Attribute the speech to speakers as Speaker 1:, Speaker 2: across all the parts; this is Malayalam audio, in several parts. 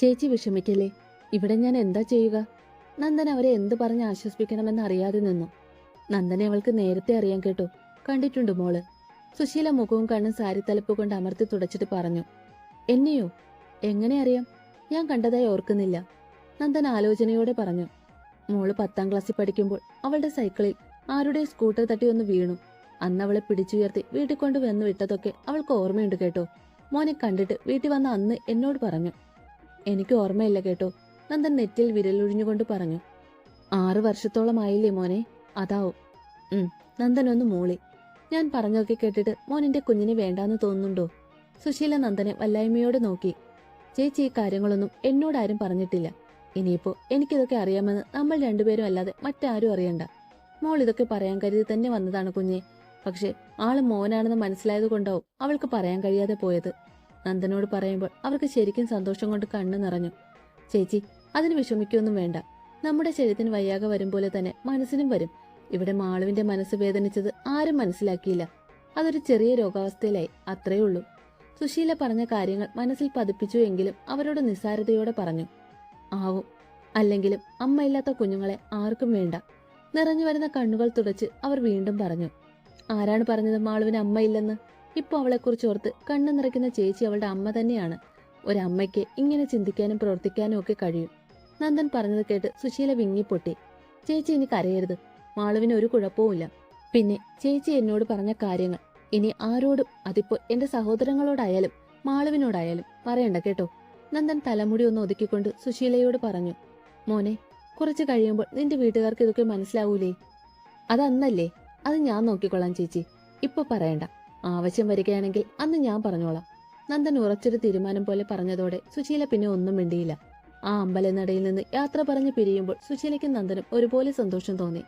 Speaker 1: ചേച്ചി വിഷമിക്കല്ലേ? ഇവിടെ ഞാൻ എന്താ ചെയ്യുക? നന്ദൻ അവരെ എന്ത് പറഞ്ഞ് ആശ്വസിപ്പിക്കണമെന്ന് അറിയാതെ നിന്നു. നന്ദനെ അവൾക്ക് നേരത്തെ അറിയാൻ കേട്ടോ. കണ്ടിട്ടുണ്ട് മോൾ. സുശീല മുഖവും കണ്ണും സാരി തലപ്പ് കൊണ്ട് അമർത്തി തുടച്ചിട്ട് പറഞ്ഞു. എന്നെയോ? എങ്ങനെ അറിയാം? ഞാൻ കണ്ടതായി ഓർക്കുന്നില്ല. നന്ദൻ ആലോചനയോടെ പറഞ്ഞു. മോൾ പത്താം ക്ലാസ്സിൽ പഠിക്കുമ്പോൾ അവളുടെ സൈക്കിളിൽ ആരുടെ സ്കൂട്ടർ തട്ടി ഒന്ന് വീണു. അന്ന് അവളെ പിടിച്ചുയർത്തി വീട്ടിൽ കൊണ്ട് വന്ന് വിട്ടതൊക്കെ അവൾക്ക് ഓർമ്മയുണ്ട് കേട്ടോ. മോനെ കണ്ടിട്ട് വീട്ടിൽ വന്ന അന്ന് എന്നോട് പറഞ്ഞു. എനിക്ക് ഓർമ്മയില്ല കേട്ടോ. നന്ദൻ നെറ്റിൽ വിരലൊഴിഞ്ഞുകൊണ്ട് പറഞ്ഞു. ആറു വർഷത്തോളമായില്ലേ മോനെ? അതാവും. ഉം നന്ദൻ ഒന്ന് മൂളി. ഞാൻ പറഞ്ഞൊക്കെ കേട്ടിട്ട് മോനിന്റെ കുഞ്ഞിനെ വേണ്ടാന്ന് തോന്നുന്നുണ്ടോ? സുശീല നന്ദനെ വല്ലായ്മയോടെ നോക്കി. ചേച്ചി ഈ കാര്യങ്ങളൊന്നും എന്നോടാരും പറഞ്ഞിട്ടില്ല. ഇനിയിപ്പോ എനിക്കിതൊക്കെ അറിയാമെന്ന് നമ്മൾ രണ്ടുപേരും അല്ലാതെ മറ്റാരും അറിയണ്ട. മോൾ ഇതൊക്കെ പറയാൻ കരുതി തന്നെ വന്നതാണ് കുഞ്ഞെ. പക്ഷെ ആൾ മോനാണെന്ന് മനസ്സിലായത് കൊണ്ടാവും അവൾക്ക് പറയാൻ കഴിയാതെ പോയത്. നന്ദനോട് പറയുമ്പോൾ അവർക്ക് ശരിക്കും സന്തോഷം കൊണ്ട് കണ്ണു നിറഞ്ഞു. ചേച്ചി അതിന് വിഷമിക്കൊന്നും വേണ്ട. നമ്മുടെ ശരീരത്തിന് വയ്യാകെ വരും പോലെ തന്നെ മനസ്സിനും വരും. ഇവിടെ മാളുവിന്റെ മനസ്സ് വേദനിച്ചത് ആരും മനസ്സിലാക്കിയില്ല. അതൊരു ചെറിയ രോഗാവസ്ഥയിലായി. അത്രയേ ഉള്ളൂ. സുശീല പറഞ്ഞ കാര്യങ്ങൾ മനസ്സിൽ പതിപ്പിച്ചു എങ്കിലും അവരോട് നിസ്സാരതയോടെ പറഞ്ഞു ആവും അല്ലെങ്കിലും അമ്മയില്ലാത്ത കുഞ്ഞുങ്ങളെ ആർക്കും വേണ്ട. നിറഞ്ഞു വരുന്ന കണ്ണുകൾ തുടച്ച് അവർ വീണ്ടും പറഞ്ഞു ആരാണ് പറഞ്ഞത് മാളുവിന് അമ്മയില്ലെന്ന്? ഇപ്പൊ അവളെക്കുറിച്ച് ഓർത്ത് കണ്ണു നിറയ്ക്കുന്ന ചേച്ചി അവളുടെ അമ്മ തന്നെയാണ്. ഒരമ്മയ്ക്ക് ഇങ്ങനെ ചിന്തിക്കാനും പ്രവർത്തിക്കാനും ഒക്കെ കഴിയും. നന്ദൻ പറഞ്ഞത് കേട്ട് സുശീല വിങ്ങിപ്പൊട്ടി. ചേച്ചി ഇനി കരയരുത്. മാളുവിന് ഒരു കുഴപ്പവുമില്ല പിന്നെ ചേച്ചി എന്നോട് പറഞ്ഞ കാര്യങ്ങൾ ഇനി ആരോടും അതിപ്പോ എന്റെ സഹോദരങ്ങളോടായാലും മാളുവിനോടായാലും പറയണ്ട കേട്ടോ. നന്ദൻ തലമുടി ഒന്ന് ഒതുക്കിക്കൊണ്ട് സുശീലയോട് പറഞ്ഞു മോനെ കുറച്ച് കഴിയുമ്പോൾ നിന്റെ വീട്ടുകാർക്ക് ഇതൊക്കെ മനസ്സിലാവൂലേ? അതന്നല്ലേ അത് ഞാൻ നോക്കിക്കൊള്ളാം ചേച്ചി. ഇപ്പൊ പറയണ്ട. ആവശ്യം വരികയാണെങ്കിൽ അന്ന് ഞാൻ പറഞ്ഞോളാം. നന്ദൻ ഉറച്ചൊരു തീരുമാനം പോലെ പറഞ്ഞതോടെ സുശീല പിന്നെ ഒന്നും മിണ്ടിയില്ല. ആ അമ്പലനടയിൽ നിന്ന് യാത്ര പറഞ്ഞ് പിരിയുമ്പോൾ സുശീലയ്ക്കും നന്ദനും ഒരുപോലെ സന്തോഷം തോന്നി.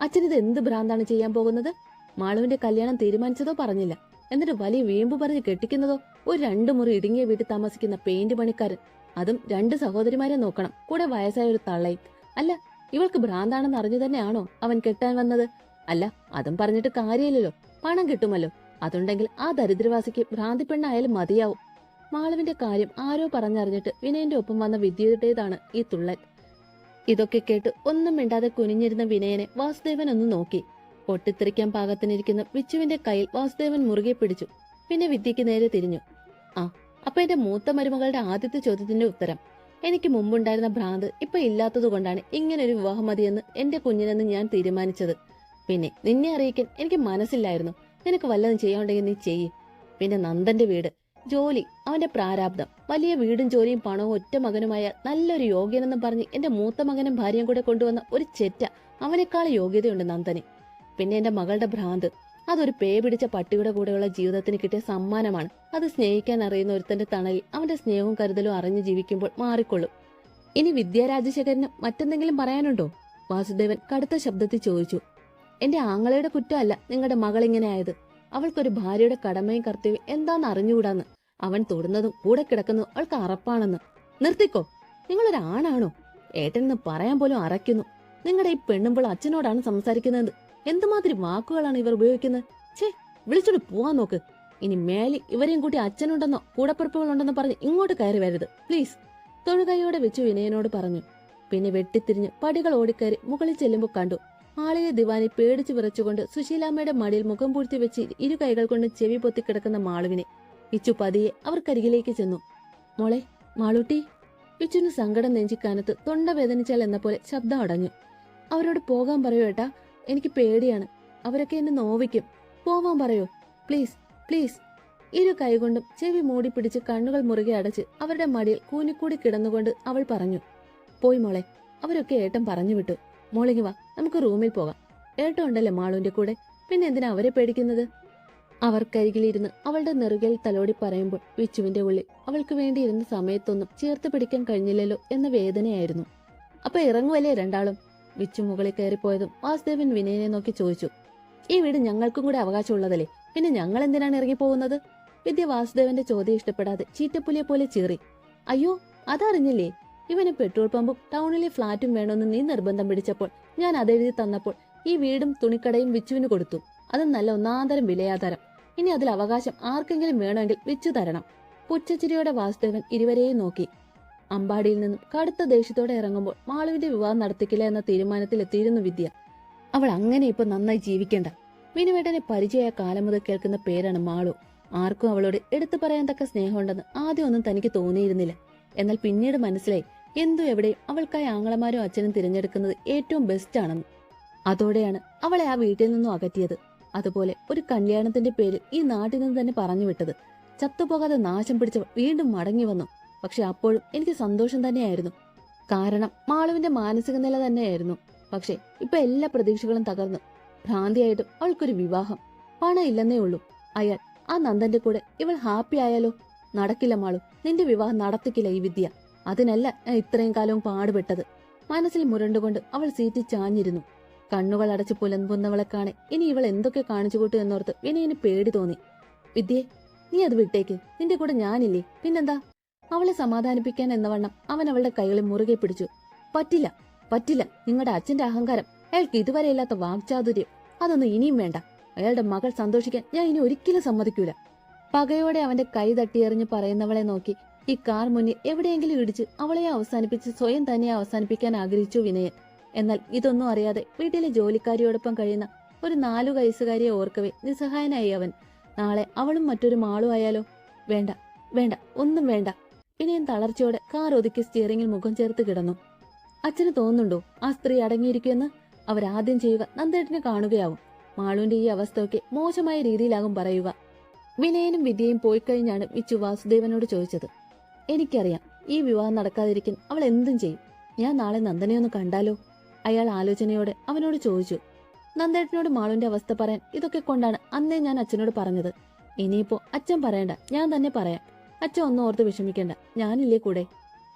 Speaker 1: അച്ഛനിത് എന്ത് ഭ്രാന്താണ് ചെയ്യാൻ പോകുന്നത്? മാളുവിന്റെ കല്യാണം തീരുമാനിച്ചതോ പറഞ്ഞില്ല. എന്നിട്ട് വലിയ വീമ്പ് പറഞ്ഞ് കെട്ടിക്കുന്നതോ? ഒരു രണ്ടു മുറി ഇടുങ്ങിയ വീട്ടിൽ താമസിക്കുന്ന പെയിന്റ് പണിക്കാരൻ. അതും രണ്ട് സഹോദരിമാരെ നോക്കണം. കൂടെ വയസ്സായ ഒരു തള്ളയും. അല്ല ഇവൾക്ക് ഭ്രാന്താണെന്ന് അറിഞ്ഞു തന്നെയാണോ അവൻ കെട്ടാൻ വന്നത്? അല്ല അതും പറഞ്ഞിട്ട് കാര്യമില്ലല്ലോ. പണം കിട്ടുമല്ലോ. അതുണ്ടെങ്കിൽ ആ ദരിദ്രവാസിക്ക് ഭ്രാന്തി പെണ്ണായാലും മതിയാവും. മാളവിന്റെ കാര്യം ആരോ പറഞ്ഞറിഞ്ഞിട്ട് വിനയന്റെ ഒപ്പം വന്ന വിദ്യയുടേതാണ് ഈ തുള്ളൽ. ഇതൊക്കെ കേട്ട് ഒന്നും മിണ്ടാതെ കുനിഞ്ഞിരുന്ന വിനയനെ വാസുദേവൻ ഒന്ന് നോക്കി. പൊട്ടിത്തെറിക്കാൻ പാകത്തിനിരിക്കുന്ന വിച്ചുവിന്റെ കയ്യിൽ വാസുദേവൻ മുറുകെ പിടിച്ചു. പിന്നെ വിദ്യക്ക് നേരെ തിരിഞ്ഞു. ആ അപ്പൊ എന്റെ മൂത്ത മരുമകളുടെ ആദ്യത്തെ ചോദ്യത്തിന്റെ ഉത്തരം. എനിക്ക് മുമ്പുണ്ടായിരുന്ന ഭ്രാന്ത് ഇപ്പൊ ഇല്ലാത്തതുകൊണ്ടാണ് ഇങ്ങനൊരു വിവാഹം മതിയെന്ന് എന്റെ കുഞ്ഞിനെന്ന് ഞാൻ തീരുമാനിച്ചത്. പിന്നെ നിന്നെ അറിയിക്കാൻ എനിക്ക് മനസ്സില്ലായിരുന്നു. നിനക്ക് വല്ലതും ചെയ്യാണ്ടെങ്കിൽ നീ ചെയ്യ്. പിന്നെ നന്ദന്റെ വീട്. ജോലി. അവന്റെ പ്രാരാബ്ദം. വലിയ വീടും ജോലിയും പണവും ഒറ്റ മകനുമായ നല്ലൊരു യോഗ്യനെന്ന് പറഞ്ഞ് എന്റെ മൂത്ത മകനും ഭാര്യയും കൂടെ കൊണ്ടുവന്ന ഒരു ചെറ്റ അവനേക്കാൾ യോഗ്യതയുണ്ട് നന്ദന്. പിന്നെ എന്റെ മകളുടെ ഭ്രാന്ത്. അതൊരു പേ പിടിച്ച പട്ടിയുടെ കൂടെയുള്ള ജീവിതത്തിന് കിട്ടിയ സമ്മാനമാണ്. അത് സ്നേഹിക്കാൻ അറിയുന്ന ഒരുത്തന്റെ തണലിൽ അവന്റെ സ്നേഹവും കരുതലും അറിഞ്ഞു ജീവിക്കുമ്പോൾ മാറിക്കൊള്ളും. ഇനി വിദ്യാരാജശേഖരന് മറ്റെന്തെങ്കിലും പറയാനുണ്ടോ? വാസുദേവൻ കടുത്ത ശബ്ദത്തിൽ ചോദിച്ചു. എന്റെ ആങ്ങളയുടെ കുറ്റമല്ല നിങ്ങളുടെ മകൾ ഇങ്ങനെ ആയത്. അവൾക്കൊരു ഭാര്യയുടെ കടമയും കർത്തവ്യം എന്താന്ന് അറിഞ്ഞുകൂടാന്ന്. അവൻ തൊടുന്നതും കൂടെ കിടക്കുന്നതും അവൾക്ക് അറപ്പാണെന്ന്. നിർത്തിക്കോ. നിങ്ങളൊരു ആണാണോ? ഏട്ടനെന്ന് പറയാൻ പോലും അറയ്ക്കുന്നു. നിങ്ങളുടെ ഈ പെണ്ണുമ്പോൾ അച്ഛനോടാണ് സംസാരിക്കുന്നത്. എന്തുമാതിരി വാക്കുകളാണ് ഇവർ ഉപയോഗിക്കുന്നത്? ഛേ വിളിച്ചോട് പോവാൻ നോക്ക്. ഇനി മേലി ഇവരെയും കൂട്ടി അച്ഛനുണ്ടെന്നോ കൂടപ്പുറപ്പുകളുണ്ടെന്നോ പറഞ്ഞ് ഇങ്ങോട്ട് കയറി വരരുത് പ്ലീസ്. തൊഴുകൈയോടെ വെച്ചു വിനയനോട് പറഞ്ഞു. പിന്നെ വെട്ടിത്തിരിഞ്ഞ് പടികൾ ഓടിക്കയറി മുകളിൽ ചെല്ലുമ്പോൾ കണ്ടു. ആളിലെ ദിവാനി പേടിച്ചു വിറച്ചുകൊണ്ട് സുശീലാമ്മയുടെ മടിയിൽ മുഖം പൂഴ്ത്തി വെച്ച് ഇരു കൈകൾ കൊണ്ട് ചെവി പൊത്തി കിടക്കുന്ന മാളുവിനെ. ഇച്ചു പതിയെ അവർക്കരികിലേക്ക് ചെന്നു. മോളെ മാളൂട്ടി. ഇച്ചുന് സങ്കടം നെഞ്ചിക്കാനത്ത് തൊണ്ട വേദനിച്ചാൽ എന്ന പോലെ ശബ്ദം അടഞ്ഞു. അവരോട് പോകാൻ പറയൂ ഏട്ടാ. എനിക്ക് പേടിയാണ്. അവരൊക്കെ എന്നെ നോവിക്കും. പോവാൻ പറയോ. Please please. ഇരു കൈകൊണ്ടും ചെവി മൂടി പിടിച്ച് കണ്ണുകൾ മുറുകെ അടച്ച് അവരുടെ മടിയിൽ കൂനിക്കൂടി കിടന്നുകൊണ്ട് അവൾ പറഞ്ഞു. പോയി മോളെ. അവരൊക്കെ ഏട്ടൻ പറഞ്ഞു വിട്ടു. മോളിങ്ങി വാ നമുക്ക് റൂമിൽ പോകാം. ഏട്ടോ ഉണ്ടല്ലേ മാളുവിന്റെ കൂടെ? പിന്നെ എന്തിനാ അവരെ പേടിക്കുന്നത്? അവർക്കരികിലിരുന്ന് അവളുടെ നെറുകയിൽ തലോടി പറയുമ്പോൾ വിച്ചുവിന്റെ ഉള്ളിൽ അവൾക്ക് വേണ്ടിയിരുന്ന സമയത്തൊന്നും ചേർത്ത് പിടിക്കാൻ കഴിഞ്ഞില്ലല്ലോ എന്ന വേദനയായിരുന്നു. അപ്പൊ ഇറങ്ങുവല്ലേ രണ്ടാളും? വിച്ചു മുകളിൽ കയറിപ്പോയതും വാസുദേവൻ വിനയനെ നോക്കി ചോദിച്ചു ഈ വീട് ഞങ്ങൾക്കും കൂടെ അവകാശമുള്ളതല്ലേ? പിന്നെ ഞങ്ങൾ എന്തിനാണ് ഇറങ്ങിപ്പോകുന്നത്? വിദ്യ വാസുദേവന്റെ ചോദ്യം ഇഷ്ടപ്പെടാതെ ചീറ്റപ്പുലിയെ പോലെ ചീറി അയ്യോ അതറിഞ്ഞില്ലേ? ഇവന് പെട്രോൾ പമ്പും ടൗണിലെ ഫ്ളാറ്റും വേണമെന്ന് നീ നിർബന്ധം പിടിച്ചപ്പോൾ ഞാൻ അതെഴുതി തന്നപ്പോൾ ഈ വീടും തുണിക്കടയും വിച്ചുവിന് കൊടുത്തു. അത് നല്ല ഒന്നാന്തരം വിലയാതരം. ഇനി അതിൽ അവകാശം ആർക്കെങ്കിലും വേണമെങ്കിൽ വിച്ചു തരണം. പുച്ഛച്ചിരിയോടെ വാസുദേവൻ ഇരുവരെയും നോക്കി. അമ്പാടിയിൽ നിന്നും കടുത്ത ദേഷ്യത്തോടെ ഇറങ്ങുമ്പോൾ മാളുവിന്റെ വിവാഹം നടത്തിക്കില്ല എന്ന തീരുമാനത്തിൽ എത്തിയിരുന്നു വിദ്യ. അവൾ അങ്ങനെ ഇപ്പൊ നന്നായി ജീവിക്കേണ്ട. മിനുവേട്ടനെ പരിചയമായ കാലം മുതൽ കേൾക്കുന്ന പേരാണ് മാളു. ആർക്കും അവളോട് എടുത്തു പറയാൻ തക്ക സ്നേഹമുണ്ടെന്ന് ആദ്യമൊന്നും തനിക്ക് തോന്നിയിരുന്നില്ല. എന്നാൽ പിന്നീട് മനസ്സിലായി എന്തു എവിടെ അവൾക്കായി ആങ്ങളമാരും അച്ഛനും തിരഞ്ഞെടുക്കുന്നത് ഏറ്റവും ബെസ്റ്റ് ആണെന്ന്. അതോടെയാണ് അവളെ ആ വീട്ടിൽ നിന്നും അകറ്റിയത്. അതുപോലെ ഒരു കല്യാണത്തിന്റെ പേരിൽ ഈ നാട്ടിൽ നിന്ന് തന്നെ പറഞ്ഞു വിട്ടത്. ചത്തുപോകാതെ നാശം പിടിച്ചവൾ വീണ്ടും മടങ്ങി വന്നു. പക്ഷെ അപ്പോഴും എനിക്ക് സന്തോഷം തന്നെയായിരുന്നു. കാരണം മാളുവിന്റെ മാനസിക നില തന്നെയായിരുന്നു. പക്ഷെ ഇപ്പൊ എല്ലാ പ്രതീക്ഷകളും തകർന്നു ഭ്രാന്തിയായിട്ടും അവൾക്കൊരു വിവാഹം. പണം ഇല്ലെന്നേ ഉള്ളൂ. അയാൾ ആ നന്ദന്റെ കൂടെ ഇവൾ ഹാപ്പി ആയാലോ? നടക്കില്ല മാളു. നിന്റെ വിവാഹം നടത്തിക്കില്ല ഈ വിദ്യ. അതിനല്ല ഇത്രയും കാലവും പാടുപെട്ടത്. മനസ്സിൽ മുരണ്ടുകൊണ്ട് അവൾ സീറ്റിൽ ചാഞ്ഞിരുന്നു. കണ്ണുകൾ അടച്ച് പുലമ്പുന്നവളെ കാണെ. ഇനി ഇവൾ എന്തൊക്കെ കാണിച്ചു കൂട്ടു എന്നോർത്ത് വിനയന് പേടി തോന്നി. വിദ്യേ നീ അത് വിട്ടേക്ക്. നിന്റെ കൂടെ ഞാനില്ലേ? പിന്നെന്താ? അവളെ സമാധാനിപ്പിക്കാൻ എന്നവണ്ണം അവൻ അവളുടെ കൈകളിൽ മുറുകെ പിടിച്ചു. പറ്റില്ല പറ്റില്ല. നിങ്ങളുടെ അച്ഛന്റെ അഹങ്കാരം. അയാൾക്ക് ഇതുവരെ ഇല്ലാത്ത വാക്ചാതുര്യം. അതൊന്നും ഇനിയും വേണ്ട. അയാളുടെ മകൾ സന്തോഷിക്കാൻ ഞാൻ ഇനി ഒരിക്കലും സമ്മതിക്കൂല. പകയോടെ അവന്റെ കൈ തട്ടിയെറിഞ്ഞ് പറയുന്നവളെ നോക്കി ഈ കാർ മുന്നിൽ എവിടെയെങ്കിലും ഇടിച്ച് അവളെ അവസാനിപ്പിച്ച് സ്വയം തന്നെ അവസാനിപ്പിക്കാൻ ആഗ്രഹിച്ചു വിനയൻ. എന്നാൽ ഇതൊന്നും അറിയാതെ വീട്ടിലെ ജോലിക്കാരിയോടൊപ്പം കഴിയുന്ന ഒരു നാലു വയസ്സുകാരിയെ ഓർക്കവേ നിസ്സഹായനായി അവൻ. നാളെ അവളും മറ്റൊരു മാളും ആയാലോ? വേണ്ട വേണ്ട ഒന്നും വേണ്ട. വിനയൻ തളർച്ചയോടെ കാർ ഒതുക്കി സ്റ്റിയറിംഗിൽ മുഖം ചേർത്ത് കിടന്നു. അച്ഛന് തോന്നുന്നുണ്ടോ ആ സ്ത്രീ അടങ്ങിയിരിക്കുമെന്ന്? അവരാദ്യം ചെയ്യുക നന്ദേട്ടിനെ കാണുകയാവും. മാളുവിന്റെ ഈ അവസ്ഥയൊക്കെ മോശമായ രീതിയിലാകും പറയുക. വിനയനും വിദ്യയും പോയിക്കഴിഞ്ഞാണ് വിച്ചു വാസുദേവനോട് ചോദിച്ചത്. എനിക്കറിയാം ഈ വിവാഹം നടക്കാതിരിക്കാൻ അവൾ എന്തും ചെയ്യും. ഞാൻ നാളെ നന്ദനെ ഒന്ന് കണ്ടാലോ? അയാൾ ആലോചനയോടെ അവനോട് ചോദിച്ചു. നന്ദേട്ടനോട് മാളുവിന്റെ അവസ്ഥ പറയാൻ ഇതൊക്കെ കൊണ്ടാണ് അന്നേ ഞാൻ അച്ഛനോട് പറഞ്ഞത്. ഇനിയിപ്പോ അച്ഛൻ പറയണ്ട ഞാൻ തന്നെ പറയാം. അച്ഛൻ ഒന്നും ഓർത്ത് വിഷമിക്കണ്ട ഞാനില്ലേ കൂടെ?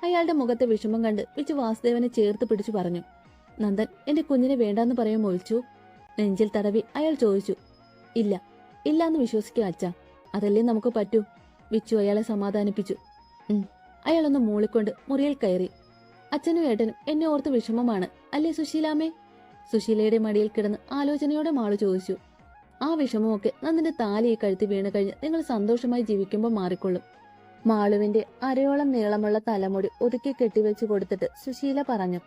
Speaker 1: അയാളുടെ മുഖത്തെ വിഷമം കണ്ട് വിച്ചു വാസുദേവനെ ചേർത്ത് പിടിച്ചു പറഞ്ഞു. നന്ദൻ എന്റെ കുഞ്ഞിനെ വേണ്ടാന്ന് പറയാൻ ഒഴിച്ചു നെഞ്ചിൽ തടവി അയാൾ ചോദിച്ചു. ഇല്ല ഇല്ലാന്ന് വിശ്വസിക്കുക അച്ഛ അതല്ലേ നമുക്ക് പറ്റൂ? വിച്ചു അയാളെ സമാധാനിപ്പിച്ചു. അയാളൊന്ന് മൂളിക്കൊണ്ട് മുറിയിൽ കയറി. അച്ഛനും ഏട്ടനും എന്നെ ഓർത്ത് വിഷമമാണ്. അല്ലേ സുശീലാമേ സുശീലയുടെ മടിയിൽ കിടന്ന് ആലോചനയോടെ മാളു ചോദിച്ചു. ആ വിഷമമൊക്കെ നന്ദിന്റെ താലി ഈ കഴുത്തി വീണ് കഴിഞ്ഞ് നിങ്ങൾ സന്തോഷമായി ജീവിക്കുമ്പോൾ മാറിക്കൊള്ളും. മാളുവിന്റെ അരയോളം നീളമുള്ള തലമുടി ഒതുക്കി കെട്ടിവെച്ച് കൊടുത്തിട്ട് സുശീല പറഞ്ഞു.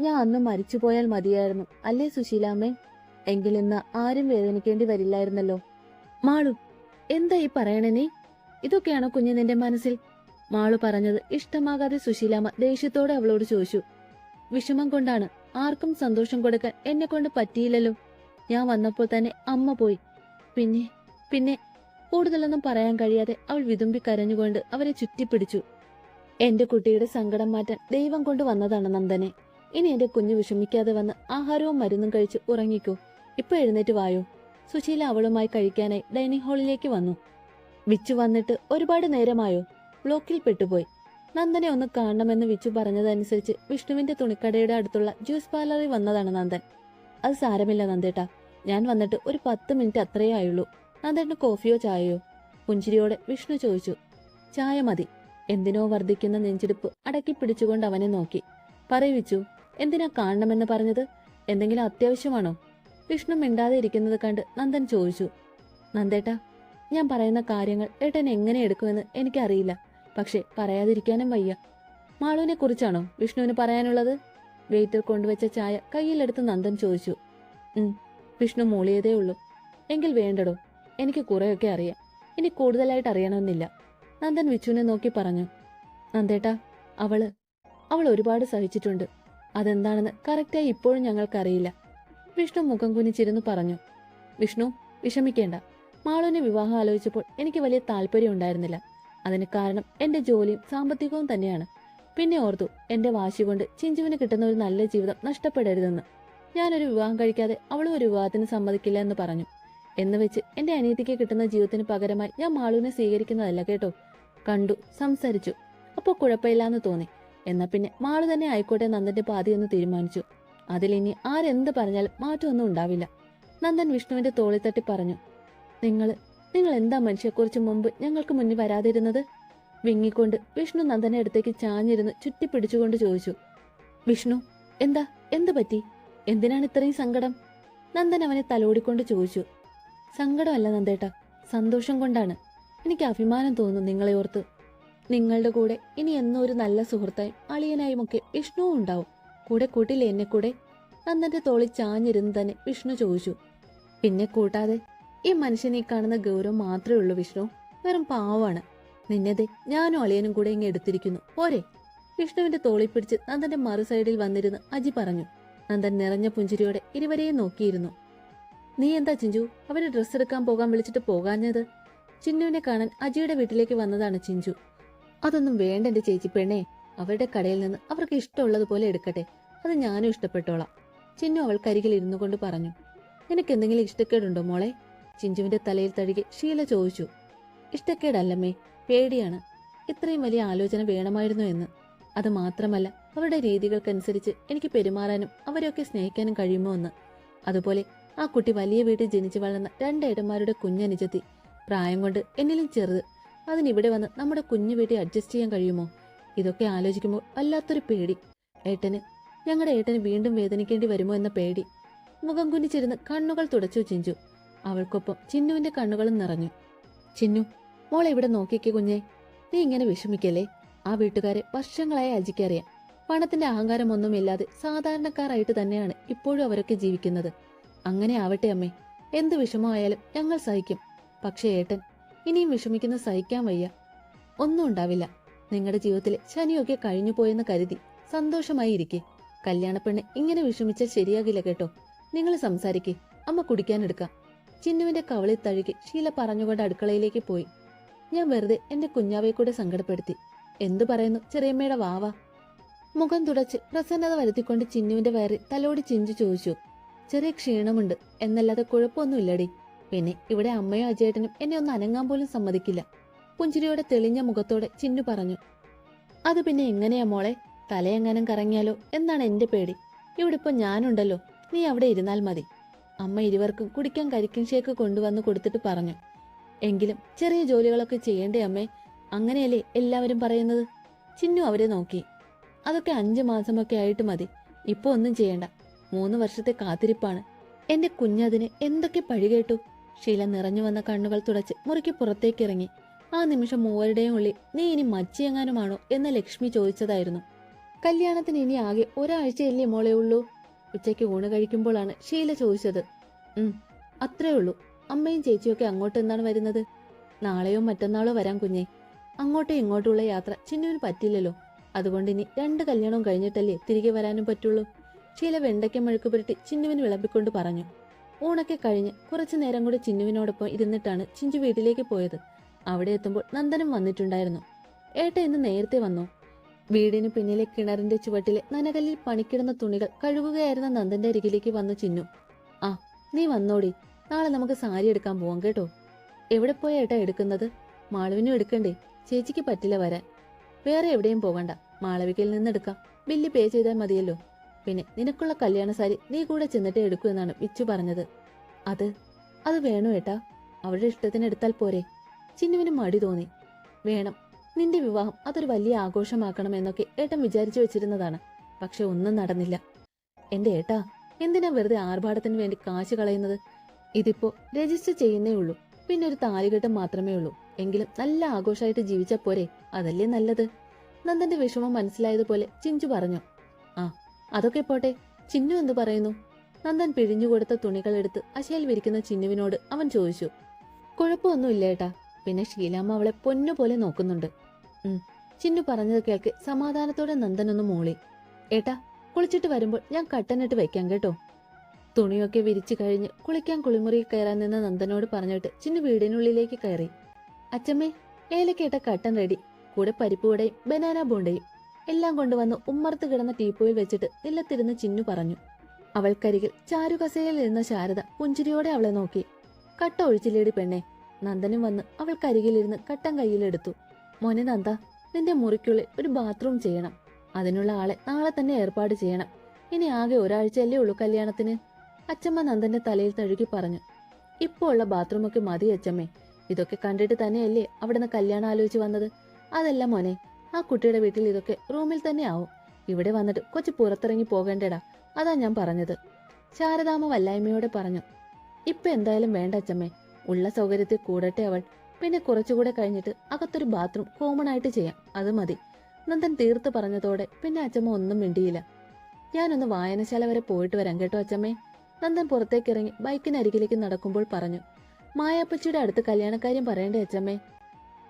Speaker 1: ഞാൻ അന്ന് മരിച്ചുപോയാൽ മതിയായിരുന്നു. അല്ലേ സുശീലാമ്മേ? എങ്കിലിന്ന് ആരും വേദനിക്കേണ്ടി വരില്ലായിരുന്നല്ലോ. മാളു എന്താ ഈ പറയണേ ഇതൊക്കെയാണോ കുഞ്ഞു നിന്റെ മനസ്സിൽ? മാളു പറഞ്ഞത് ഇഷ്ടമാകാതെ സുശീലാമ്മ ദേഷ്യത്തോടെ അവളോട് ചോദിച്ചു. വിഷമം കൊണ്ടാണ് ആർക്കും സന്തോഷം കൊടുക്കാൻ എന്നെ കൊണ്ട് പറ്റിയില്ലല്ലോ. ഞാൻ വന്നപ്പോൾ തന്നെ അമ്മ പോയി. പിന്നെ പിന്നെ കൂടുതലൊന്നും പറയാൻ കഴിയാതെ അവൾ വിതുമ്പി കരഞ്ഞുകൊണ്ട് അവരെ ചുറ്റിപ്പിടിച്ചു. എന്റെ കുട്ടിയുടെ സങ്കടം മാറ്റാൻ ദൈവം കൊണ്ട് വന്നതാണ് നന്ദനെ. ഇനി എന്റെ കുഞ്ഞു വിഷമിക്കാതെ വന്ന് ആഹാരവും മരുന്നും കഴിച്ച് ഉറങ്ങിക്കോ. ഇപ്പൊ എഴുന്നേറ്റ് വായോ. സുശീല അവളുമായി കഴിക്കാനായി ഡൈനിങ് ഹാളിലേക്ക് വന്നു. വിച്ചു വന്നിട്ട് ഒരുപാട് നേരമായോ? ബ്ലോക്കിൽ പെട്ടുപോയി. നന്ദനെ ഒന്ന് കാണണമെന്ന് വിച്ചു പറഞ്ഞതനുസരിച്ച് വിഷ്ണുവിന്റെ തുണിക്കടയുടെ അടുത്തുള്ള ജ്യൂസ് പാർലറിൽ വന്നതാണ് നന്ദൻ. അത് സാരമില്ല നന്ദേട്ടാ. ഞാൻ വന്നിട്ട് ഒരു പത്ത് മിനിറ്റ് അത്രയേ ആയുള്ളൂ. നന്ദേട്ടന് കോഫിയോ ചായയോ? പുഞ്ചിരിയോടെ വിഷ്ണു ചോദിച്ചു. ചായ മതി. എന്തിനോ വർദ്ധിക്കുന്ന നെഞ്ചിടിപ്പ് അടക്കി പിടിച്ചുകൊണ്ട് അവനെ നോക്കി. പറയിച്ചു എന്തിനാ കാണണമെന്ന് പറഞ്ഞത്? എന്തെങ്കിലും അത്യാവശ്യമാണോ? വിഷ്ണു മിണ്ടാതെ ഇരിക്കുന്നത് കണ്ട് നന്ദൻ ചോദിച്ചു. നന്ദേട്ടാ ഞാൻ പറയുന്ന കാര്യങ്ങൾ ഏട്ടൻ എങ്ങനെ എടുക്കുമെന്ന് എനിക്കറിയില്ല. പക്ഷെ പറയാതിരിക്കാനും വയ്യ. മാളുവിനെ കുറിച്ചാണോ വിഷ്ണുവിന് പറയാനുള്ളത്? വെയിറ്റർ കൊണ്ടുവച്ച ചായ കയ്യിലെടുത്ത് നന്ദൻ ചോദിച്ചു. വിഷ്ണു മൂളിയതേ ഉള്ളൂ. എങ്കിൽ വേണ്ടടോ എനിക്ക് കുറെയൊക്കെ അറിയാം. ഇനി കൂടുതലായിട്ട് അറിയണമെന്നില്ല. നന്ദൻ വിച്ചുവിനെ നോക്കി പറഞ്ഞു. നന്ദേട്ടാ അവൾ അവൾ ഒരുപാട് സഹിച്ചിട്ടുണ്ട്. അതെന്താണെന്ന് കറക്റ്റായി ഇപ്പോഴും ഞങ്ങൾക്കറിയില്ല. വിഷ്ണു മുഖം കുനിച്ചിരുന്നു പറഞ്ഞു. വിഷ്ണു വിഷമിക്കേണ്ട. മാളുവിനെ വിവാഹം ആലോചിച്ചപ്പോൾ എനിക്ക് വലിയ താല്പര്യം ഉണ്ടായിരുന്നില്ല. അതിന് കാരണം എന്റെ ജോലിയും സാമ്പത്തികവും തന്നെയാണ്. പിന്നെ ഓർത്തു എന്റെ വാശി കൊണ്ട് ചിഞ്ചുവിന് കിട്ടുന്ന ഒരു നല്ല ജീവിതം നഷ്ടപ്പെടരുതെന്ന്. ഞാനൊരു വിവാഹം കഴിക്കാതെ അവളും ഒരു വിവാഹത്തിന് സമ്മതിക്കില്ല എന്ന് പറഞ്ഞു. എന്ന് വെച്ച് എന്റെ അനിയത്തിക്ക് കിട്ടുന്ന ജീവിതത്തിന് പകരമായി ഞാൻ മാളുവിനെ സ്വീകരിക്കുന്നതല്ല കേട്ടോ. കണ്ടു സംസാരിച്ചു. അപ്പോൾ കുഴപ്പമില്ലാന്ന് തോന്നി. എന്നാ പിന്നെ മാളു തന്നെ ആയിക്കോട്ടെ നന്ദന്റെ പാതി എന്ന് തീരുമാനിച്ചു. അതിലിനി ആരെന്ത് പറഞ്ഞാലും മാറ്റമൊന്നും ഉണ്ടാവില്ല. നന്ദൻ വിഷ്ണുവിന്റെ തോളിത്തട്ടി പറഞ്ഞു നിങ്ങൾ നിങ്ങൾ എന്താ മനുഷ്യക്കുറിച്ച് മുമ്പ് ഞങ്ങൾക്ക് മുന്നിൽ വരാതിരുന്നത്? വിങ്ങിക്കൊണ്ട് വിഷ്ണു നന്ദനെ അടുത്തേക്ക് ചാഞ്ഞിരുന്ന് ചുറ്റിപ്പിടിച്ചുകൊണ്ട് ചോദിച്ചു. വിഷ്ണു എന്താ എന്ത് പറ്റി? എന്തിനാണ് ഇത്രയും സങ്കടം? നന്ദൻ അവനെ തലോടിക്കൊണ്ട് ചോദിച്ചു. സങ്കടമല്ല നന്ദേട്ട സന്തോഷം കൊണ്ടാണ്. എനിക്ക് അഭിമാനം തോന്നുന്നു നിങ്ങളെ ഓർത്ത്. നിങ്ങളുടെ കൂടെ ഇനി എന്നോ ഒരു നല്ല സുഹൃത്തായും അളിയനായും ഒക്കെ വിഷ്ണുവും ഉണ്ടാവും. കൂടെ കൂട്ടില്ലേ എന്നെ കൂടെ? നന്ദന്റെ തോളിൽ ചാഞ്ഞിരുന്ന് തന്നെ വിഷ്ണു ചോദിച്ചു. പിന്നെ കൂട്ടാതെ? ഈ മനുഷ്യനെ കാണുന്ന ഗൗരവം മാത്രമേ ഉള്ളൂ വിഷ്ണു. വെറും പാവാണ്. നിന്നതെ ഞാനും അളിയനും കൂടെ ഇങ്ങ് എടുത്തിരിക്കുന്നു. പോരെ. വിഷ്ണുവിന്റെ തോളിൽ പിടിച്ച് നന്ദന്റെ മറു സൈഡിൽ വന്നിരുന്ന് അജി പറഞ്ഞു. നന്ദൻ നിറഞ്ഞ പുഞ്ചിരിയോടെ ഇരുവരെയും നോക്കിയിരുന്നു. നീ എന്താ ചിഞ്ചു? അവന് ഡ്രസ്സ് എടുക്കാൻ പോകാൻ വിളിച്ചിട്ട് പോകാഞ്ഞത്? ചിന്നുവിനെ കാണാൻ അജിയുടെ വീട്ടിലേക്ക് വന്നതാണ് ചിഞ്ചു. അതൊന്നും വേണ്ട എന്റെ ചേച്ചി പെണ്ണേ. അവരുടെ കടയിൽ നിന്ന് അവർക്ക് ഇഷ്ടമുള്ളതുപോലെ എടുക്കട്ടെ. അത് ഞാനും ഇഷ്ടപ്പെട്ടോളാം. ചിന്നു അവൾ അവൾക്കരികിൽ ഇരുന്നു കൊണ്ട് പറഞ്ഞു. നിനക്ക് എന്തെങ്കിലും ഇഷ്ടക്കേടുണ്ടോ മോളെ? ചിഞ്ചുവിന്റെ തലയിൽ തഴുകി ഷീല ചോദിച്ചു ഇഷ്ടക്കേടല്ലമ്മേ പേടിയാണ്. ഇത്രയും വലിയ ആലോചന വേണമായിരുന്നു എന്ന്. അത് മാത്രമല്ല അവരുടെ രീതികൾക്കനുസരിച്ച് എനിക്ക് പെരുമാറാനും അവരെയൊക്കെ സ്നേഹിക്കാനും കഴിയുമോ എന്ന്. അതുപോലെ ആ കുട്ടി വലിയ വീട്ടിൽ ജനിച്ചു വളർന്ന രണ്ടേടന്മാരുടെ കുഞ്ഞനുജത്തി. പ്രായം കൊണ്ട് എന്നിലും ചെറുത്. അതിനിവിടെ വന്ന് നമ്മുടെ കുഞ്ഞു വീട്ടിൽ അഡ്ജസ്റ്റ് ചെയ്യാൻ കഴിയുമോ? ഇതൊക്കെ ആലോചിക്കുമ്പോൾ വല്ലാത്തൊരു പേടി. ഏട്ടന് ഞങ്ങളുടെ ഏട്ടന് വീണ്ടും വേദനിക്കേണ്ടി വരുമോ എന്ന പേടി. മുഖം കുനിച്ചിരുന്ന് കണ്ണുകൾ തുടച്ചു ചിഞ്ചു. അവൾക്കൊപ്പം ചിന്നുവിന്റെ കണ്ണുകളും നിറഞ്ഞു. ചിന്നു മോൾ ഇവിടെ നോക്കിക്കേ കുഞ്ഞെ. നീ ഇങ്ങനെ വിഷമിക്കല്ലേ? ആ വീട്ടുകാരെ വർഷങ്ങളായി അജിക്കറിയാം പണത്തിന്റെ അഹങ്കാരമൊന്നുമില്ലാതെ സാധാരണക്കാരായിട്ട് തന്നെയാണ് ഇപ്പോഴും അവരൊക്കെ ജീവിക്കുന്നത്. അങ്ങനെ ആവട്ടെ അമ്മേ. എന്ത് വിഷമമായാലും ഞങ്ങൾ സഹിക്കും. പക്ഷേ ഏട്ടൻ ഇനിയും വിഷമിക്കുന്ന സഹിക്കാൻ വയ്യ. ഒന്നും ഉണ്ടാവില്ല. നിങ്ങളുടെ ജീവിതത്തിലെ ശനിയൊക്കെ കഴിഞ്ഞു പോയെന്ന് കരുതി സന്തോഷമായി ഇരിക്കെ. കല്യാണപ്പെണ്ണ് ഇങ്ങനെ വിഷമിച്ചാൽ ശരിയാകില്ല കേട്ടോ. നിങ്ങൾ സംസാരിക്കേ. അമ്മ കുടിക്കാനെടുക്കാം ചിന്നുവിന്റെ കവളിൽ തഴുകി ഷീല പറഞ്ഞുകൊണ്ട് അടുക്കളയിലേക്ക് പോയി. ഞാൻ വെറുതെ എന്റെ കുഞ്ഞാവയെ കൂടെ സങ്കടപ്പെടുത്തി. എന്തു പറയുന്നു ചെറിയമ്മയുടെ വാവ? മുഖം തുടച്ച് പ്രസന്നത വരുത്തിക്കൊണ്ട് ചിന്നുവിന്റെ വയറിൽ തലോടി ചിഞ്ചു ചോദിച്ചു. ചെറിയ ക്ഷീണമുണ്ട് എന്നല്ലാതെ കുഴപ്പമൊന്നുമില്ലടി. പിന്നെ ഇവിടെ അമ്മയോ അജേട്ടനും എന്നെ ഒന്ന് അനങ്ങാൻ പോലും സമ്മതിക്കില്ല. പുഞ്ചിരിയോടെ തെളിഞ്ഞ മുഖത്തോടെ ചിന്നു പറഞ്ഞു അത് പിന്നെ എങ്ങനെയാ മോളെ? തലയെങ്ങാനും കറങ്ങിയാലോ? എന്നാണ് എന്റെ പേടി? ഇവിടെ ഇപ്പൊ ഞാനുണ്ടല്ലോ. നീ അവിടെ ഇരുന്നാൽ മതി. അമ്മ ഇരുവർക്കും കുടിക്കാൻ കരിക്കിൻ ഷേക്ക് കൊണ്ടുവന്ന് കൊടുത്തിട്ട് പറഞ്ഞു. എങ്കിലും ചെറിയ ജോലികളൊക്കെ ചെയ്യേണ്ടേ അമ്മേ? അങ്ങനെയല്ലേ എല്ലാവരും പറയുന്നത്? ചിന്നു അവരെ നോക്കി. അതൊക്കെ അഞ്ചു മാസമൊക്കെ ആയിട്ട് മതി. ഇപ്പൊ ഒന്നും ചെയ്യണ്ട. മൂന്ന് വർഷത്തെ കാത്തിരിപ്പാണ്. എന്റെ കുഞ്ഞതിന് എന്തൊക്കെ പഴി കേട്ടു? ശീല നിറഞ്ഞു വന്ന കണ്ണുകൾ തുടച്ച് മുറിക്ക് പുറത്തേക്ക് ഇറങ്ങി. ആ നിമിഷം മൂവരുടെയും ഉള്ളിൽ നീ ഇനി മച്ചിയെങ്ങാനുമാണോ എന്ന് ലക്ഷ്മി ചോദിച്ചതായിരുന്നു. കല്യാണത്തിന് ഇനി ആകെ ഒരാഴ്ചയല്ലേ മോളെ ഉള്ളൂ? ഉച്ചയ്ക്ക് ഊണ് കഴിക്കുമ്പോഴാണ് ഷീല ചോദിച്ചത്. ഉം അത്രേ ഉള്ളൂ. അമ്മയും ചേച്ചിയൊക്കെ അങ്ങോട്ട് എന്താണ് വരുന്നത്? നാളെയോ മറ്റന്നാളോ വരാം കുഞ്ഞെ. അങ്ങോട്ടും ഇങ്ങോട്ടുള്ള യാത്ര ചിന്നുവിന് പറ്റില്ലല്ലോ. അതുകൊണ്ട് ഇനി രണ്ട് കല്യാണവും കഴിഞ്ഞിട്ടല്ലേ തിരികെ വരാനും പറ്റുള്ളൂ. ഷീല വെണ്ടയ്ക്ക മെഴുക്ക് പുരട്ടി ചിന്നുവിന് വിളമ്പിക്കൊണ്ട് പറഞ്ഞു. ഊണൊക്കെ കഴിഞ്ഞ് കുറച്ചു നേരം കൂടി ചിന്നുവിനോടൊപ്പം ഇരുന്നിട്ടാണ് ചിഞ്ചു വീട്ടിലേക്ക് പോയത്. അവിടെ എത്തുമ്പോൾ നന്ദനം വന്നിട്ടുണ്ടായിരുന്നു. ഏട്ട ഇന്ന് നേരത്തെ വന്നു. വീടിന് പിന്നിലെ കിണറിന്റെ ചുവട്ടിലെ നനകല്ലിൽ പണിക്കിടുന്ന തുണികൾ കഴുകുകയായിരുന്ന നന്ദന്റെ അരികിലേക്ക് വന്നു ചിന്നു. ആ നീ വന്നോടി. നാളെ നമുക്ക് സാരി എടുക്കാൻ പോവാം കേട്ടോ. എവിടെ പോയ ഏട്ടാ എടുക്കുന്നത്? മാളവിനും എടുക്കണ്ടേ. ചേച്ചിക്ക് പറ്റില്ല വരാൻ. വേറെ എവിടെയും പോകണ്ട മാളവികയിൽ നിന്ന് എടുക്കാം. ബില്ല് പേ ചെയ്താൽ മതിയല്ലോ. പിന്നെ നിനക്കുള്ള കല്യാണ സാരി നീ കൂടെ ചെന്നിട്ടേ എടുക്കൂ എന്നാണ് വിച്ചു പറഞ്ഞത്. അത്? അത് വേണോ ഏട്ടാ? അവരുടെ ഇഷ്ടത്തിന് എടുത്താൽ പോരെ. ചിന്നുവിന് മടി തോന്നി. വേണം. നിന്റെ വിവാഹം അതൊരു വലിയ ആഘോഷമാക്കണം എന്നൊക്കെ ഏട്ടൻ വിചാരിച്ചു വെച്ചിരുന്നതാണ്. പക്ഷെ ഒന്നും നടന്നില്ല. എന്റെ ഏട്ടാ എന്തിനാ വെറുതെ ആർഭാടത്തിന് വേണ്ടി കാശ് കളയുന്നത്? ഇതിപ്പോ രജിസ്റ്റർ ചെയ്യുന്നേ ഉള്ളൂ. പിന്നെ ഒരു താലികെട്ടം മാത്രമേ ഉള്ളൂ. എങ്കിലും നല്ല ആഘോഷമായിട്ട് ജീവിച്ച പോരെ? അതല്ലേ നല്ലത്? നന്ദന്റെ വിഷമം മനസ്സിലായതുപോലെ ചിഞ്ചു പറഞ്ഞു. ആ അതൊക്കെ പോട്ടെ. ചിന്നു എന്ന് പറയുന്നു? നന്ദൻ പിഴിഞ്ഞുകൊടുത്ത തുണികൾ എടുത്ത് അശയിൽ വിരിക്കുന്ന ചിന്നുവിനോട് അവൻ ചോദിച്ചു. കുഴപ്പമൊന്നുമില്ല ഏട്ടാ. പിന്നെ ഷീലാമ്മ അവളെ പൊന്നുപോലെ നോക്കുന്നുണ്ട്. ചിന്നു പറഞ്ഞത് കേൾക്ക് സമാധാനത്തോടെ നന്ദനൊന്ന് മോളി. ഏട്ടാ കുളിച്ചിട്ട് വരുമ്പോൾ ഞാൻ കട്ടനിട്ട് വെക്കാം കേട്ടോ. തുണിയൊക്കെ വിരിച്ചു കഴിഞ്ഞ് കുളിക്കാൻ കുളിമുറിയിൽ കയറാൻ നിന്ന നന്ദനോട് പറഞ്ഞിട്ട് ചിന്നു വീടിനുള്ളിലേക്ക് കയറി. അച്ചമ്മേ ഏലക്കേട്ട കട്ടൻ റെഡി. കൂടെ പരിപ്പുവടയും ബനാന ബോണ്ടയും എല്ലാം കൊണ്ടുവന്ന് ഉമ്മർത്ത് കിടന്ന ടീപ്പോയിൽ വെച്ചിട്ട് നിലത്തിരുന്ന് ചിന്നു പറഞ്ഞു. അവൾക്കരികിൽ ചാരുകസയിൽ ഇരുന്ന ശാരദ പുഞ്ചിരിയോടെ അവളെ നോക്കി. കട്ട ഒഴിച്ചില്ലേടി പെണ്ണെ. നന്ദനും വന്ന് അവൾക്കരികിലിരുന്ന് കട്ടൻ കയ്യിലെടുത്തു. മോനെ നന്ദ നിന്റെ മുറിക്കുള്ളിൽ ഒരു ബാത്റൂം ചെയ്യണം. അതിനുള്ള ആളെ നാളെ തന്നെ ഏർപ്പാട് ചെയ്യണം. ഇനി ആകെ ഒരാഴ്ചയല്ലേ ഉള്ളൂ കല്യാണത്തിന്. അച്ചമ്മ നന്ദന്റെ തലയിൽ തഴുകി പറഞ്ഞു. ഇപ്പോ ഉള്ള ബാത്റൂമൊക്കെ മതി അച്ചമ്മേ. ഇതൊക്കെ കണ്ടിട്ട് തന്നെയല്ലേ അവിടുന്ന് കല്യാണം ആലോചിച്ച് വന്നത്? അതല്ല മോനെ ആ കുട്ടിയുടെ വീട്ടിൽ ഇതൊക്കെ റൂമിൽ തന്നെ ആവും. ഇവിടെ വന്നിട്ട് കൊച്ചു പുറത്തിറങ്ങി പോകേണ്ടടാ. അതാ ഞാൻ പറഞ്ഞത്. ശാരദാമ്മ വല്ലായ്മയോടെ പറഞ്ഞു. ഇപ്പൊ എന്തായാലും വേണ്ട അച്ചമ്മേ. ഉള്ള സൗകര്യത്തിൽ കൂടട്ടെ അവൾ. പിന്നെ കുറച്ചുകൂടെ കഴിഞ്ഞിട്ട് അകത്തൊരു ബാത്റൂം കോമൺ ആയിട്ട് ചെയ്യാം. അത് മതി. നന്ദൻ തീർത്ത് പറഞ്ഞതോടെ പിന്നെ അച്ചമ്മ ഒന്നും മിണ്ടിയില്ല. ഞാനൊന്ന് വായനശാല വരെ പോയിട്ട് വരാം കേട്ടോ അച്ചമ്മേ. നന്ദൻ പുറത്തേക്കിറങ്ങി ബൈക്കിനരികിലേക്ക് നടക്കുമ്പോൾ പറഞ്ഞു മായാപ്പച്ചിയുടെ അടുത്ത് കല്യാണക്കാര്യം പറയണ്ടേ അച്ചമ്മേ?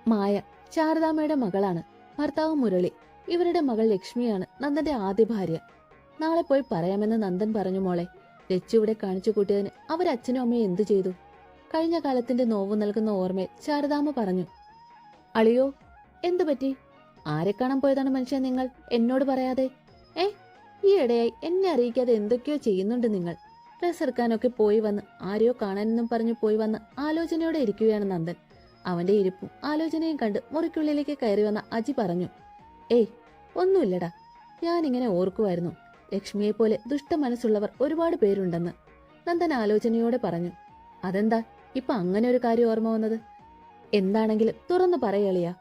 Speaker 1: മായ ശാരദാമ്മയുടെ മകളാണ്. ഭർത്താവ് മുരളി. ഇവരുടെ മകൾ ലക്ഷ്മിയാണ് നന്ദന്റെ ആദ്യ ഭാര്യ. നാളെ പോയി പറയാമെന്ന് നന്ദൻ പറഞ്ഞു മോളെ. ലച്ചു ഇവിടെ കാണിച്ചു കൂട്ടിയതിന് അവരച്ഛനും അമ്മയും എന്തു ചെയ്തു? കഴിഞ്ഞ കാലത്തിന്റെ നോവ് നൽകുന്ന ഓർമ്മയിൽ ശാരദാമ്മ പറഞ്ഞു അളിയോ എന്തു പറ്റി? ആരെ കാണാൻ പോയതാണ് മനുഷ്യ നിങ്ങൾ? എന്നോട് പറയാതെ. ഏ ഈ ഇടയായി എന്നെ അറിയിക്കാതെ എന്തൊക്കെയോ ചെയ്യുന്നുണ്ട് നിങ്ങൾ. ഡ്രസ് പോയി വന്ന് ആരെയോ കാണാനെന്നും പറഞ്ഞു പോയി വന്ന് ആലോചനയോടെ ഇരിക്കുകയാണ് നന്ദൻ. അവന്റെ ഇരിപ്പും ആലോചനയും കണ്ട് മുറിക്കുള്ളിലേക്ക് കയറി വന്ന അജി പറഞ്ഞു ഏയ് ഒന്നുമില്ലടാ. ഞാനിങ്ങനെ ഓർക്കുമായിരുന്നു ലക്ഷ്മിയെ പോലെ ദുഷ്ട മനസ്സുള്ളവർ ഒരുപാട് പേരുണ്ടെന്ന്. നന്ദൻ ആലോചനയോടെ പറഞ്ഞു അതെന്താ? ഇപ്പൊ അങ്ങനെ ഒരു കാര്യം ഓർമ്മ വന്നത്? എന്താണെങ്കിലും തുറന്നു പറയളിയാ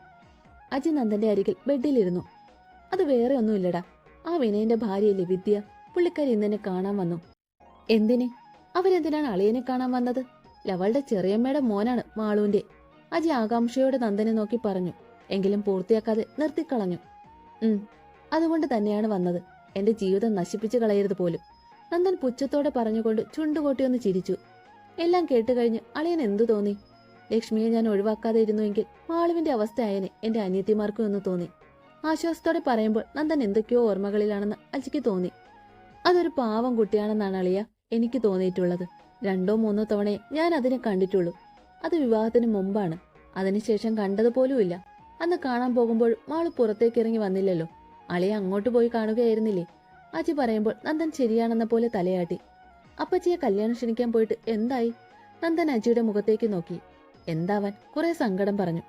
Speaker 1: അജി നന്ദന്റെ അരികിൽ ബെഡിലിരുന്നു. അത് വേറെ ഒന്നുമില്ലടാ. ആ വിനയന്റെ ഭാര്യയിലെ വിദ്യ? പുള്ളിക്കാരി ഇന്നെന്നെ കാണാൻ വന്നു. എന്തിന്? അവരെന്തിനാണ് അളിയനെ കാണാൻ വന്നത്? ലവളുടെ ചെറിയമ്മയുടെ മോനാണ് മാളുവിന്റെ അജി ആകാംക്ഷയോടെ നന്ദനെ നോക്കി പറഞ്ഞു. എങ്കിലും പൂർത്തിയാക്കാതെ നിർത്തിക്കളഞ്ഞു. ഉം അതുകൊണ്ട് തന്നെയാണ് വന്നത്. എന്റെ ജീവിതം നശിപ്പിച്ചു കളയരുത് പോലും. നന്ദൻ പുച്ഛത്തോടെ പറഞ്ഞുകൊണ്ട് ചുണ്ടുകൊട്ടിയൊന്ന് ചിരിച്ചു. എല്ലാം കേട്ടുകഴിഞ്ഞ് അളിയൻ എന്തു തോന്നി? ലക്ഷ്മിയെ ഞാൻ ഒഴിവാക്കാതെ ഇരുന്നുവെങ്കിൽ മാളുവിന്റെ അവസ്ഥയായനെ എന്റെ അനിയത്തിമാർക്കും എന്ന് തോന്നി. ആശ്വാസത്തോടെ പറയുമ്പോൾ നന്ദൻ എന്തൊക്കെയോ ഓർമ്മകളിലാണെന്ന് അജിക്ക് തോന്നി. അതൊരു പാവം കുട്ടിയാണെന്നാണ് അളിയ എനിക്ക് തോന്നിയിട്ടുള്ളത്. രണ്ടോ മൂന്നോ തവണയെ ഞാൻ അതിനെ കണ്ടിട്ടുള്ളൂ. അത് വിവാഹത്തിന് മുമ്പാണ്. അതിനുശേഷം കണ്ടതുപോലുമില്ല. അന്ന് കാണാൻ പോകുമ്പോൾ മാൾ പുറത്തേക്ക് ഇറങ്ങി വന്നില്ലല്ലോ. അളിയെ അങ്ങോട്ട് പോയി കാണുകയായിരുന്നില്ലേ? അജി പറയുമ്പോൾ നന്ദൻ ശരിയാണെന്ന പോലെ തലയാട്ടി. അപ്പച്ചിയെ കല്യാണം ക്ഷണിക്കാൻ പോയിട്ട് എന്തായി? നന്ദൻ അജിയുടെ മുഖത്തേക്ക് നോക്കി. എന്താവാൻ? കുറെ സങ്കടം പറഞ്ഞു.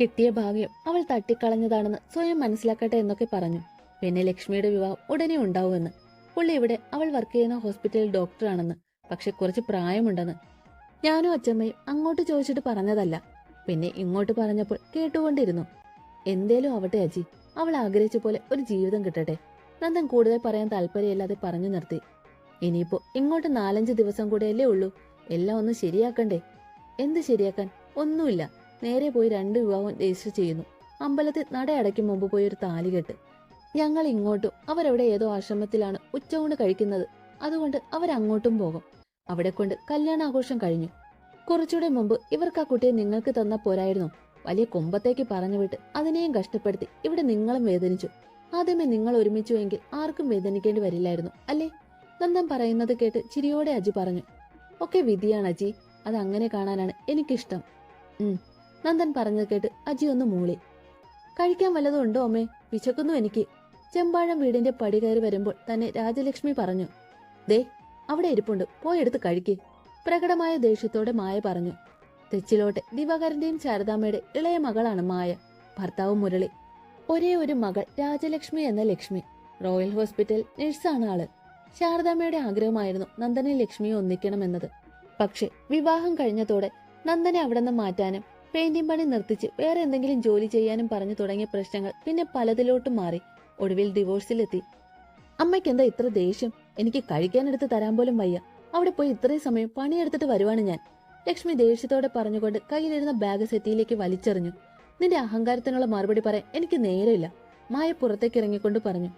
Speaker 1: കിട്ടിയ ഭാഗ്യം അവൾ തട്ടിക്കളഞ്ഞതാണെന്ന് സ്വയം മനസ്സിലാക്കട്ടെ എന്നൊക്കെ പറഞ്ഞു. പിന്നെ ലക്ഷ്മിയുടെ വിവാഹം ഉടനെ ഉണ്ടാവുമെന്ന്. പുള്ളി ഇവിടെ അവൾ വർക്ക് ചെയ്യുന്ന ഹോസ്പിറ്റലിൽ ഡോക്ടറാണെന്ന് പക്ഷെ കുറച്ച് പ്രായമുണ്ടെന്ന്. ഞാനും അച്ഛമ്മയും അങ്ങോട്ട് ചോദിച്ചിട്ട് പറഞ്ഞതല്ല. പിന്നെ ഇങ്ങോട്ട് പറഞ്ഞപ്പോൾ കേട്ടുകൊണ്ടിരുന്നു. എന്തേലും ആവട്ടെ അജി. അവൾ ആഗ്രഹിച്ച പോലെ ഒരു ജീവിതം കിട്ടട്ടെ. നന്ദൻ കൂടുതൽ പറയാൻ താല്പര്യമില്ലാതെ പറഞ്ഞു നിർത്തി. ഇനിയിപ്പോ ഇങ്ങോട്ട് നാലഞ്ച് ദിവസം കൂടെയല്ലേ ഉള്ളൂ. എല്ലാം ഒന്ന് ശരിയാക്കണ്ടേ? എന്ത് ശരിയാക്കാൻ? ഒന്നുമില്ല. നേരെ പോയി രണ്ട് വിവാഹം രജിസ്റ്റർ ചെയ്യുന്നു. അമ്പലത്തിൽ നട അടയ്ക്കും മുമ്പ് പോയി ഒരു താലി കെട്ട്. ഞങ്ങൾ ഇങ്ങോട്ടും അവരവിടെ ഏതോ ആശ്രമത്തിലാണ് ഉച്ചകൊണ്ട് കഴിക്കുന്നത്. അതുകൊണ്ട് അവരങ്ങോട്ടും പോകും. അവിടെ കൊണ്ട് കല്യാണാഘോഷം കഴിഞ്ഞു. കുറച്ചുകൂടെ മുമ്പ് ഇവർക്ക് ആ കുട്ടിയെ നിങ്ങൾക്ക് തന്ന പോരായിരുന്നു. വലിയ കൊമ്പത്തേക്ക് പറഞ്ഞു വിട്ട് അതിനെയും കഷ്ടപ്പെടുത്തി ഇവിടെ നിങ്ങളും വേദനിച്ചു. ആദ്യമേ നിങ്ങൾ ഒരുമിച്ചുവെങ്കിൽ ആർക്കും വേദനിക്കേണ്ടി വരില്ലായിരുന്നു അല്ലേ? നന്ദൻ പറയുന്നത് കേട്ട് ചിരിയോടെ അജി പറഞ്ഞു ഒക്കെ വിധിയാണ് അജി. അത് അങ്ങനെ കാണാനാണ് എനിക്കിഷ്ടം. ഉം. നന്ദൻ പറഞ്ഞത് കേട്ട് അജി ഒന്ന് മൂളി. കഴിക്കാൻ വല്ലതും ഉണ്ടോ അമ്മേ? വിശക്കുന്നു എനിക്ക്. ചെമ്പാഴം വീടിന്റെ പടി കയറി വരുമ്പോൾ തന്നെ രാജലക്ഷ്മി പറഞ്ഞു ദേ അവിടെ ഇരിപ്പുണ്ട്. പോയെടുത്ത് കഴിക്ക്. പ്രകടമായ ദേഷ്യത്തോടെ മായ പറഞ്ഞു തെച്ചിലോട്ടെ ദിവാകരന്റെയും ശാരദാമ്മയുടെ ഇളയ മകളാണ് മായ. ഭർത്താവ് മുരളി. ഒരേ ഒരു മകൾ രാജലക്ഷ്മി എന്ന ലക്ഷ്മി. റോയൽ ഹോസ്പിറ്റൽ നഴ്സാണ് ആൾ. ശാരദാമ്മയുടെ ആഗ്രഹമായിരുന്നു നന്ദനെ ലക്ഷ്മിയെ ഒന്നിക്കണമെന്നത്. പക്ഷെ വിവാഹം കഴിഞ്ഞതോടെ നന്ദനെ അവിടെ നിന്ന് മാറ്റാനും പെയിന്റിംഗ് പണി നിർത്തിച്ച് വേറെ എന്തെങ്കിലും ജോലി ചെയ്യാനും പറഞ്ഞു തുടങ്ങിയ പ്രശ്നങ്ങൾ പിന്നെ പലതിലോട്ടും മാറി. ഒടുവിൽ ഡിവോഴ്സിലെത്തി. അമ്മയ്ക്ക് എന്താ ഇത്ര ദേഷ്യം? എനിക്ക് കഴിക്കാനെടുത്ത് തരാൻ പോലും വയ്യ. അവിടെ പോയി ഇത്രയും സമയം പണിയെടുത്തിട്ട് വരുവാണ് ഞാൻ. ലക്ഷ്മി ദേഷ്യത്തോടെ പറഞ്ഞുകൊണ്ട് കയ്യിലിരുന്ന ബാഗ് സെറ്റിയിലേക്ക് വലിച്ചെറിഞ്ഞു. നിന്റെ അഹങ്കാരത്തിനുള്ള മറുപടി പറയാൻ എനിക്ക് നേരമില്ല. മായ പുറത്തേക്ക് ഇറങ്ങിക്കൊണ്ട് പറഞ്ഞു.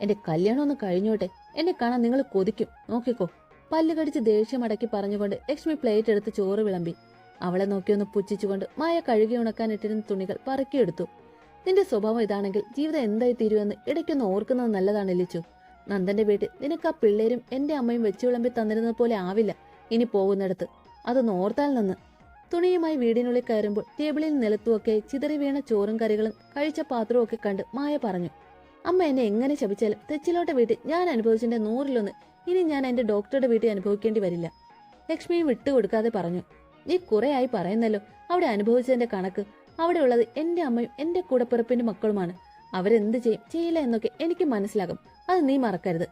Speaker 1: എന്റെ കല്യാണം ഒന്ന് കഴിഞ്ഞോട്ടെ? എന്നെ കാണാൻ നിങ്ങൾ കൊതിക്കും. നോക്കിക്കോ. പല്ലുകടിച്ച് ദേഷ്യമടക്കി പറഞ്ഞുകൊണ്ട് ലക്ഷ്മി പ്ലേറ്റ് എടുത്ത് ചോറ് വിളമ്പി. അവളെ നോക്കിയൊന്ന് പുച്ഛിച്ചുകൊണ്ട് മായ കഴുകി ഉണക്കാൻ ഇട്ടിരുന്ന തുണികൾ പറക്കിയെടുത്തു നിന്റെ സ്വഭാവം ഇതാണെങ്കിൽ ജീവിതം എന്തായി തീരുമെന്ന് ഇടയ്ക്കൊന്ന് ഓർക്കുന്നത് നല്ലതാണ് ലിച്ചു. നന്ദന്റെ വീട്ടിൽ നിനക്ക് ആ പിള്ളേരും എന്റെ അമ്മയും വെച്ചു വിളമ്പി തന്നിരുന്നത് പോലെ ആവില്ല. ഇനി പോകുന്നിടത്ത്. അതൊന്ന് ഓർത്താൽ നിന്ന്. തുണിയുമായി വീടിനുള്ളിൽ കയറുമ്പോൾ ടേബിളിൽ നിലത്തുമൊക്കെ ചിതറി വീണ ചോറും കറികളും കഴിച്ച പാത്രവും ഒക്കെ കണ്ട് മായ പറഞ്ഞു. അമ്മ എന്നെ എങ്ങനെ ശപിച്ചാലും തെച്ചിലോട്ടെ വീട്ടിൽ ഞാൻ അനുഭവിച്ചതിന്റെ നൂറിലൊന്ന് ഇനി ഞാൻ എന്റെ ഡോക്ടറുടെ വീട്ടിൽ അനുഭവിക്കേണ്ടി വരില്ല. ലക്ഷ്മിയും വിട്ടുകൊടുക്കാതെ പറഞ്ഞു നീ കുറെ ആയി പറയുന്നല്ലോ അവിടെ അനുഭവിച്ചതിന്റെ കണക്ക്. അവിടെ ഉള്ളത് എന്റെ അമ്മയും എന്റെ കൂടപ്പിറപ്പിന്റെ മക്കളുമാണ്. അവരെന്ത് ചെയ്യും? ചെയ്യില്ല എന്നൊക്കെ എനിക്ക് മനസ്സിലാകും. അത് നീ മറക്കരുത്.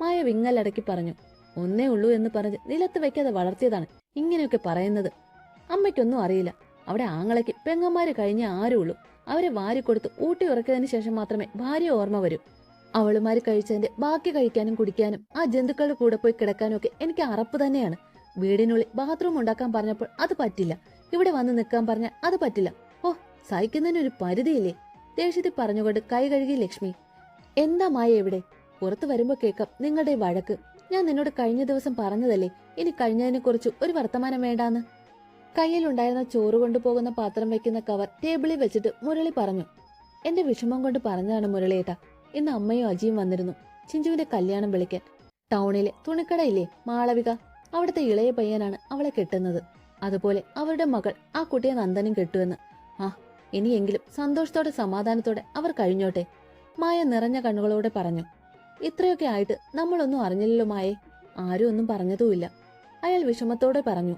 Speaker 1: മായ വിങ്ങലടക്കി പറഞ്ഞു ഒന്നേ ഉള്ളൂ എന്ന് പറഞ്ഞ് നിലത്ത് വെക്കാതെ വളർത്തിയതാണ് ഇങ്ങനെയൊക്കെ പറയുന്നത്. അമ്മയ്ക്കൊന്നും അറിയില്ല. അവിടെ ആങ്ങളയ്ക്ക് പെങ്ങന്മാര് കഴിഞ്ഞ ആരും ഉള്ളൂ അവരെ വാരിക്കൊടുത്ത് ഊട്ടി ഉറക്കിയതിന് ശേഷം മാത്രമേ ഭാര്യ ഓർമ്മ വരൂ. അവളുമാര് കഴിച്ചതിന്റെ ബാക്കി കഴിക്കാനും കുടിക്കാനും ആ ജന്തുക്കളുടെ കൂടെ പോയി കിടക്കാനും ഒക്കെ എനിക്ക് അറപ്പ് തന്നെയാണ്. വീടിനുള്ളിൽ ബാത്റൂം ഉണ്ടാക്കാൻ പറഞ്ഞപ്പോൾ അത് പറ്റില്ല. ഇവിടെ വന്ന് നിൽക്കാൻ പറഞ്ഞാൽ അത് പറ്റില്ല. ഓ സഹിക്കുന്നതിനൊരു പരിധിയില്ലേ? ദേഷ്യത്തിൽ പറഞ്ഞുകൊണ്ട് കൈ കഴുകി ലക്ഷ്മി എന്താ മായ ഇവിടെ? പുറത്തു വരുമ്പോ കേൾക്കാം നിങ്ങളുടെ വഴക്ക്. ഞാൻ നിന്നോട് കഴിഞ്ഞ ദിവസം പറഞ്ഞതല്ലേ ഇനി കഴിഞ്ഞതിനെ കുറിച്ച് ഒരു വർത്തമാനം വേണ്ടാന്ന്. കയ്യിലുണ്ടായിരുന്ന ചോറ് കൊണ്ടുപോകുന്ന പാത്രം വെക്കുന്ന കവർ ടേബിളിൽ വെച്ചിട്ട് മുരളി പറഞ്ഞു എന്റെ വിഷമം കൊണ്ട് പറഞ്ഞതാണ് മുരളിയേട്ടാ. ഇന്ന് അമ്മയും അജിയും വന്നിരുന്നു. ചിഞ്ചുവിന്റെ കല്യാണം വിളിക്കാൻ. ടൗണിലെ തുണിക്കടയില്ലേ മാളവിക? അവിടുത്തെ ഇളയ പയ്യനാണ് അവളെ കെട്ടുന്നത്. അതുപോലെ അവരുടെ മകൾ ആ കുട്ടിയെ നന്ദനും കെട്ടുവെന്ന്. ആ ഇനിയെങ്കിലും സന്തോഷത്തോടെ സമാധാനത്തോടെ അവർ കഴിഞ്ഞോട്ടെ? മായ നിറഞ്ഞ കണ്ണുകളോടെ പറഞ്ഞു ഇത്രയൊക്കെ ആയിട്ട് നമ്മളൊന്നും അറിഞ്ഞില്ലല്ലോ മായേ. ആരും ഒന്നും പറഞ്ഞതുമില്ല. അയാൾ വിഷമത്തോടെ പറഞ്ഞു